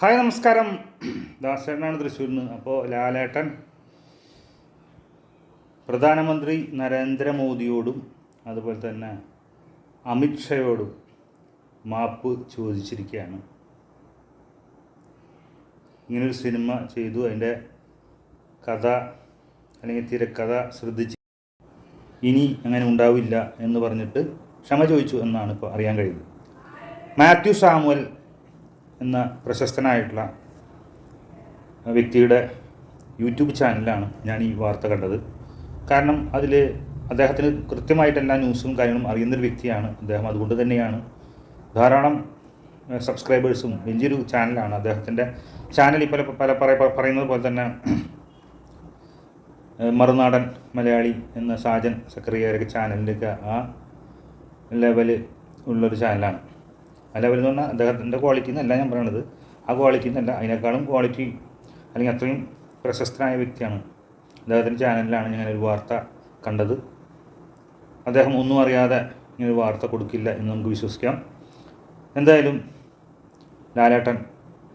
Hi നമസ്കാരം. ദാസേട്ടനാണ് തൃശ്ശൂരിൽ നിന്ന് അപ്പോൾ ലാലേട്ടൻ പ്രധാനമന്ത്രി നരേന്ദ്രമോദിയോടും അതുപോലെ തന്നെ അമിത്ഷയോടും മാപ്പ് ചോദിച്ചിരിക്കുകയാണ്. ഇങ്ങനൊരു സിനിമ ചെയ്തു അതിന്റെ കഥ അല്ലെങ്കിൽ തിരക്കഥ ശ്രദ്ധിച്ച് ഇനി അങ്ങനെ ഉണ്ടാവില്ല എന്ന് പറഞ്ഞിട്ട് ക്ഷമ ചോദിച്ചു എന്നാണ് ഇപ്പോൾ അറിയാൻ കഴിയുന്നത്. മാത്യു സാമുവൽ എന്ന പ്രശസ്തനായിട്ടുള്ള വ്യക്തിയുടെ യൂട്യൂബ് ചാനലിലാണ് ഞാൻ ഈ വാർത്ത കണ്ടത്. കാരണം അതിൽ അദ്ദേഹത്തിന് കൃത്യമായിട്ട് എല്ലാ ന്യൂസും കാര്യങ്ങളും അറിയുന്നൊരു വ്യക്തിയാണ് അദ്ദേഹം. അതുകൊണ്ട് തന്നെയാണ് ധാരാളം സബ്സ്ക്രൈബേഴ്സും വലിയൊരു ചാനലാണ് അദ്ദേഹത്തിന്റെ ചാനൽ. ഇപ്പോൾ പല പറയുന്നത് പോലെ തന്നെ മറുനാടൻ മലയാളി എന്ന സാജൻ സക്രിയ ചാനലിന്റെയൊക്കെ ആ ലെവൽ ഉള്ളൊരു ചാനലാണ്. ആ ലെവൽ എന്ന് പറഞ്ഞാൽ അദ്ദേഹത്തിന്റെ ക്വാളിറ്റി എന്നല്ല ഞാൻ പറയണത്. ആ ക്വാളിറ്റി എന്നല്ല. അതിനേക്കാളും ക്വാളിറ്റി അല്ലെങ്കിൽ അത്രയും പ്രശസ്തനായ വ്യക്തിയാണ്. അദ്ദേഹത്തിന്റെ ചാനലിലാണ് ഞാൻ ഒരു വാർത്ത കണ്ടത്. അദ്ദേഹം ഒന്നും അറിയാതെ ഇങ്ങനെ ഒരു വാർത്ത കൊടുക്കില്ല എന്ന് നമുക്ക് വിശ്വസിക്കാം. എന്തായാലും ലാലേട്ടൻ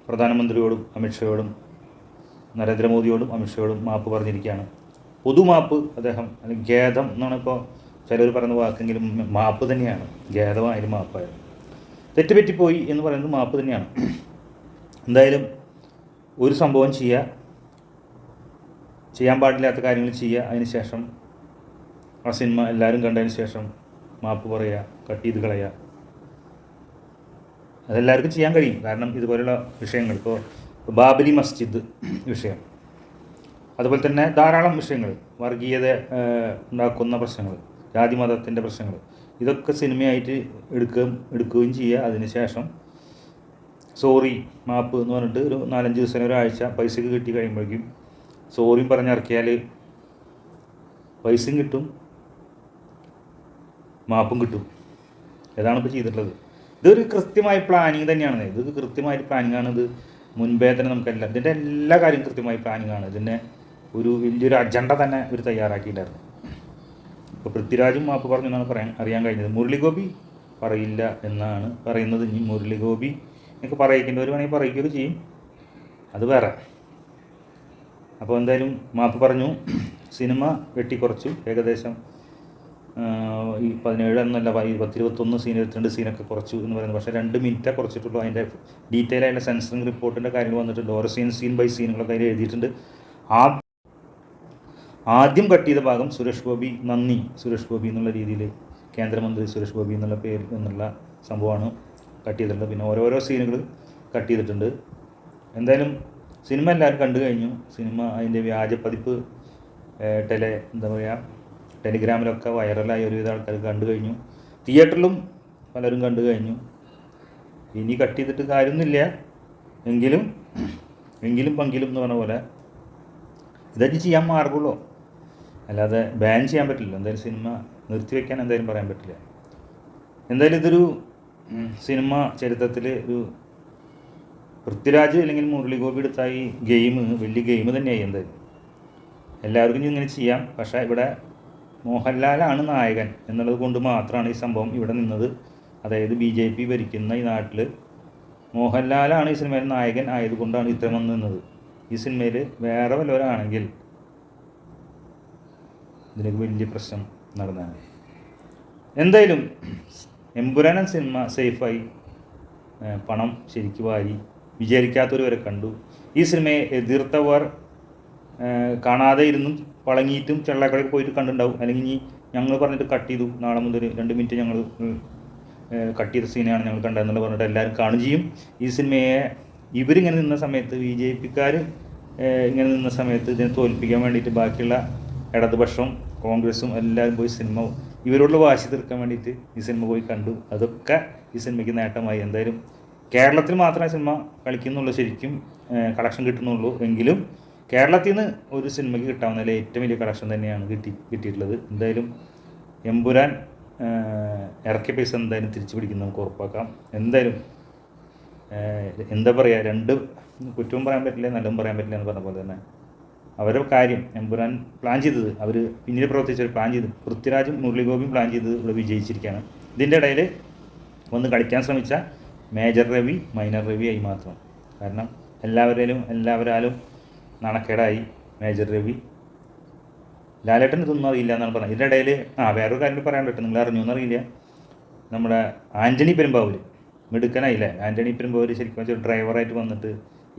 പ്രധാനമന്ത്രിയോടും അമിത്ഷയോടും നരേന്ദ്രമോദിയോടും അമിത്ഷയോടും മാപ്പ് പറഞ്ഞിരിക്കുകയാണ്. പൊതുമാപ്പ് അദ്ദേഹം അല്ലെങ്കിൽ ഖേദം എന്നാണ് ഇപ്പോൾ ചിലർ പറയുന്ന വാക്കെങ്കിലും മാപ്പ് തന്നെയാണ്. ഖേദമായാലും മാപ്പായാലും. തെറ്റുപറ്റിപ്പോയി എന്ന് പറയുന്നത് മാപ്പ് തന്നെയാണ്. എന്തായാലും ഒരു സംഭവം ചെയ്യുക ചെയ്യാൻ പാടില്ലാത്ത കാര്യങ്ങൾ ചെയ്യുക അതിന് ശേഷം ആ സിനിമ എല്ലാവരും കണ്ടതിന് ശേഷം മാപ്പ് പറയുക കട്ട് ചെയ്ത് കളയുക അതെല്ലാവർക്കും ചെയ്യാൻ കഴിയും. കാരണം ഇതുപോലെയുള്ള വിഷയങ്ങൾ ഇപ്പോൾ ബാബലി മസ്ജിദ് വിഷയം. അതുപോലെ തന്നെ ധാരാളം വിഷയങ്ങൾ വർഗീയത ഉണ്ടാക്കുന്ന പ്രശ്നങ്ങൾ ജാതി മതത്തിന്റെ പ്രശ്നങ്ങൾ. ഇതൊക്കെ സിനിമയായിട്ട് എടുക്കുകയും എടുക്കുകയും ചെയ്യുക. അതിനുശേഷം സോറി മാപ്പ് എന്ന് പറഞ്ഞിട്ട് ഒരു നാലഞ്ച് ദിവസം ഒരാഴ്ച പൈസക്ക് കിട്ടി കഴിയുമ്പോഴേക്കും സോറിയും പറഞ്ഞിറക്കിയാൽ പൈസയും കിട്ടും മാപ്പും കിട്ടും. ഇതാണ് ഇപ്പോൾ ചെയ്തിട്ടുള്ളത്. ഇതൊരു കൃത്യമായ പ്ലാനിങ് തന്നെയാണ് ഇത് കൃത്യമായ പ്ലാനിങ് ആണ്. ഇത് മുൻപേ തന്നെ നമുക്കെല്ലാം ഇതിന്റെ എല്ലാ കാര്യവും കൃത്യമായ പ്ലാനിങ് ആണ്. ഇതിന്റെ ഒരു വലിയൊരു അജണ്ട തന്നെ ഇവർ തയ്യാറാക്കിയിട്ടായിരുന്നു ഇപ്പോൾ പൃഥ്വിരാജും മാപ്പ് പറഞ്ഞു എന്നാണ് പറയാൻ അറിയാൻ കഴിഞ്ഞത്. മുരളിഗോപി പറയില്ല എന്നാണ് പറയുന്നത്. ഇനി മുരളിഗോപി എനിക്ക് പറയിക്കേണ്ടവർ വേണമെങ്കിൽ പറയിക്കുകയൊക്കെ ചെയ്യും. അത് വേറെ. അപ്പോൾ എന്തായാലും മാപ്പ് പറഞ്ഞു. സിനിമ വെട്ടിക്കുറച്ചു. ഏകദേശം ഈ പതിനേഴ് എന്നല്ല പത്തിരുപത്തൊന്ന് സീൻ ഇരുപത്തിരണ്ട് സീനൊക്കെ കുറച്ചു എന്ന് പറയുന്നത്. പക്ഷേ രണ്ട് മിനിറ്റേ കുറച്ചിട്ടുള്ളൂ. അതിന്റെ ഡീറ്റെയിൽ ആയിട്ടുള്ള സെൻസറിങ് റിപ്പോർട്ടിന്റെ കാര്യങ്ങൾ വന്നിട്ടുണ്ട്. ഓരോ സീൻ സീൻ ബൈ സീനുകളൊക്കെ അതിൽ എഴുതിയിട്ടുണ്ട്. ആ ആദ്യം കട്ട് ചെയ്ത ഭാഗം സുരേഷ് ഗോപി നന്ദി സുരേഷ് ഗോപി എന്നുള്ള രീതിയിൽ കേന്ദ്രമന്ത്രി സുരേഷ് ഗോപി എന്നുള്ള പേര് എന്നുള്ള സംഭവമാണ് കട്ട് ചെയ്തിട്ടുള്ളത് പിന്നെ ഓരോരോ സീനുകൾ കട്ട് ചെയ്തിട്ടുണ്ട് എന്തായാലും സിനിമ എല്ലാവരും കണ്ടു കഴിഞ്ഞു. സിനിമ അതിന്റെ വ്യാജ പതിപ്പ് ടെലെ എന്താ പറയുക ടെലിഗ്രാമിലൊക്കെ വൈറലായി ഒരുവിധ ആൾക്കാർ കണ്ടു കഴിഞ്ഞു. തിയേറ്ററിലും പലരും കണ്ടു കഴിഞ്ഞു. ഇനി കട്ട് ചെയ്തിട്ട് കാര്യമൊന്നുമില്ല. എങ്കിലും എങ്കിലും പങ്കിലും എന്ന് പറഞ്ഞ പോലെ ഇതൊക്കെ ചെയ്യാൻ മാർഗമുള്ളൂ. അല്ലാതെ ബാൻ ചെയ്യാൻ പറ്റില്ല. എന്തായാലും സിനിമ നിർത്തിവെക്കാൻ എന്തായാലും പറയാൻ പറ്റില്ല. എന്തായാലും ഇതൊരു സിനിമ ചരിത്രത്തിൽ ഒരു പൃഥ്വിരാജ് അല്ലെങ്കിൽ മുരളി ഗോപി എടുത്ത ഈ ഗെയിം വലിയ ഗെയിം തന്നെയായി എന്തായാലും. എല്ലാവർക്കും ഇങ്ങനെ ചെയ്യാം. പക്ഷേ ഇവിടെ മോഹൻലാലാണ് നായകൻ എന്നുള്ളത് കൊണ്ട് മാത്രമാണ് ഈ സംഭവം ഇവിടെ നിന്നത്. അതായത് ബി ജെ പി ഭരിക്കുന്ന ഈ നാട്ടിൽ മോഹൻലാലാണ് ഈ സിനിമയിൽ നായകൻ ആയതുകൊണ്ടാണ് ഇത്തരം വന്ന് നിന്നത്. ഈ സിനിമയിൽ വേറെ വല്ലവരാണെങ്കിൽ ഇതിനൊക്കെ വലിയ പ്രശ്നം നടന്നാണ്. എന്തായാലും എമ്പുരാൻ സിനിമ സേഫായി പണം ശരിക്ക് വാരി വിചാരിക്കാത്തവർ വരെ കണ്ടു. ഈ സിനിമയെ എതിർത്തവർ കാണാതെ ഇരുന്നും പളങ്ങിയിട്ടും ചെള്ളക്കടയിൽ പോയിട്ട് കണ്ടിട്ടുണ്ടാവും. അല്ലെങ്കിൽ ഇനി ഞങ്ങൾ പറഞ്ഞിട്ട് കട്ട് ചെയ്തു. നാളെ മുതൽ രണ്ട് മിനിറ്റ് ഞങ്ങൾ കട്ട് ചെയ്ത സീനാണ് ഞങ്ങൾ കണ്ടതെന്നുള്ള പറഞ്ഞിട്ട് എല്ലാവരും കാണുകയും ചെയ്യും. ഈ സിനിമയെ ഇവരിങ്ങനെ നിന്ന സമയത്ത് ബി ജെ പിക്കാർ ഇങ്ങനെ നിന്ന സമയത്ത് ഇതിനെ തോൽപ്പിക്കാൻ വേണ്ടിയിട്ട് ബാക്കിയുള്ള ഇടതുപക്ഷവും കോൺഗ്രസും എല്ലാവരും പോയി സിനിമ ഇവരോടുള്ള വാശി തീർക്കാൻ വേണ്ടിയിട്ട് ഈ സിനിമ പോയി കണ്ടു. അതൊക്കെ ഈ സിനിമയ്ക്ക് നേട്ടമായി. എന്തായാലും കേരളത്തിൽ മാത്രമേ സിനിമ കളിക്കുന്നുള്ളൂ ശരിക്കും കളക്ഷൻ കിട്ടുന്നുള്ളൂ. എങ്കിലും കേരളത്തിൽ നിന്ന് ഒരു സിനിമയ്ക്ക് കിട്ടാവുന്നതിൽ ഏറ്റവും വലിയ കളക്ഷൻ തന്നെയാണ് കിട്ടി കിട്ടിയിട്ടുള്ളത്. എന്തായാലും എമ്പുരാൻ ഇറക്കിയ പൈസ എന്തായാലും തിരിച്ചു പിടിക്കുന്നത് നമുക്ക് ഉറപ്പാക്കാം. എന്തായാലും എന്താ പറയുക രണ്ട് കുറ്റവും പറയാൻ പറ്റില്ല നല്ലതും പറയാൻ പറ്റില്ല എന്ന് പറഞ്ഞ പോലെ തന്നെ. അവരുടെ കാര്യം എമ്പുരാൻ പ്ലാൻ ചെയ്തത്. അവർ പിന്നീട് പ്രവർത്തിച്ചവർ പ്ലാൻ ചെയ്ത്. പൃഥ്വിരാജും മുരളിഗോപിയും പ്ലാൻ ചെയ്തത് ഇവിടെ വിജയിച്ചിരിക്കുകയാണ്. ഇതിന്റെ ഇടയിൽ ഒന്ന് കളിക്കാൻ ശ്രമിച്ച മേജർ രവി മൈനർ രവി ആയി മാത്രം. കാരണം എല്ലാവരേലും എല്ലാവരാലും നാണക്കേടായി മേജർ രവി. ലാലേട്ടൻ ഇതൊന്നും അറിയില്ല എന്നാണ് പറഞ്ഞത്. ഇതിന്റെ ഇടയിൽ ആ വേറൊരു കാര്യം പറയാൻ പറ്റും. നിങ്ങൾ അറിഞ്ഞു എന്നറിയില്ല നമ്മുടെ ആന്റണി പെരുമ്പാവൂർ മിടുക്കനായില്ലേ? ആന്റണി പെരുമ്പാവൂർ ശരിക്കും വെച്ചാൽ ഡ്രൈവറായിട്ട് വന്നിട്ട്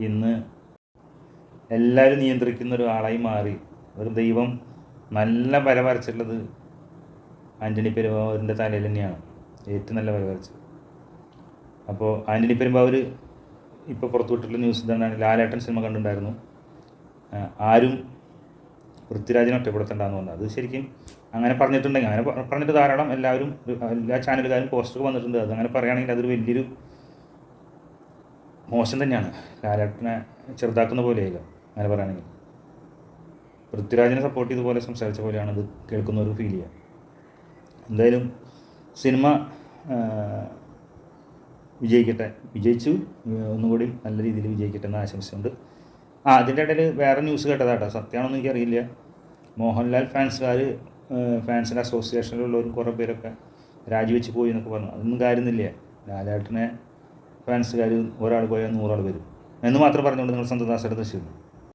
ഇന്ന് എല്ലാവരും നിയന്ത്രിക്കുന്ന ഒരു ആളായി മാറി. ഒരു ദൈവം നല്ല വര വരച്ചിട്ടുള്ളത് ആന്റണി പെരുമ്പാവൂരിന്റെ തലയിൽ തന്നെയാണ്. ഏറ്റവും നല്ല വര വരച്ചത്. അപ്പോൾ ആന്റണി പെരുമ്പാവൂർ ഇപ്പോൾ പുറത്തുവിട്ടിട്ടുള്ള ന്യൂസ് ഇതാണ്. ലാലേട്ടൻ സിനിമ കണ്ടിട്ടുണ്ടായിരുന്നു. ആരും പൃഥ്വിരാജിനെ ഒറ്റപ്പെടുത്തണ്ടെന്ന് പറഞ്ഞത് അത് ശരിക്കും അങ്ങനെ പറഞ്ഞിട്ടുണ്ടെങ്കിൽ അങ്ങനെ പറഞ്ഞിട്ട് ധാരാളം എല്ലാവരും എല്ലാ ചാനലുകാരും പോസ്റ്റർ വന്നിട്ടുണ്ട്. അത് അങ്ങനെ പറയുകയാണെങ്കിൽ അതൊരു വലിയൊരു മോശം തന്നെയാണ്. ലാലേട്ടനെ ചെറുതാക്കുന്ന പോലെയായില്ല. അങ്ങനെ പറയുകയാണെങ്കിൽ. പൃഥ്വിരാജിനെ സപ്പോർട്ട് ചെയ്ത പോലെ സംസാരിച്ച പോലെയാണ് ഇത് കേൾക്കുന്നവർക്ക് ഫീൽ ചെയ്യുക. എന്തായാലും സിനിമ വിജയിക്കട്ടെ. വിജയിച്ചു. ഒന്നുകൂടി നല്ല രീതിയിൽ വിജയിക്കട്ടെ എന്ന് ആശംസിച്ചുകൊണ്ട് ആ അതിന്റെ ഇടയിൽ വേറെ ന്യൂസ് കേട്ടതാട്ടോ. സത്യമാണെന്ന് എനിക്കറിയില്ല. മോഹൻലാൽ ഫാൻസുകാർ ഫാൻസിന്റെ അസോസിയേഷനിലുള്ളവരും കുറേ പേരൊക്കെ രാജിവെച്ച് പോയി എന്നൊക്കെ പറഞ്ഞു. അതൊന്നും കാര്യമൊന്നുമില്ല. ലാലേട്ടനെ ഫാൻസുകാർ ഒരാൾ പോയാൽ നൂറാൾ വരും. എന്ന് മാത്രം പറഞ്ഞുകൊണ്ട് നിങ്ങൾ സ്വന്തം ദാസയുടെ തൃശ്ശൂർ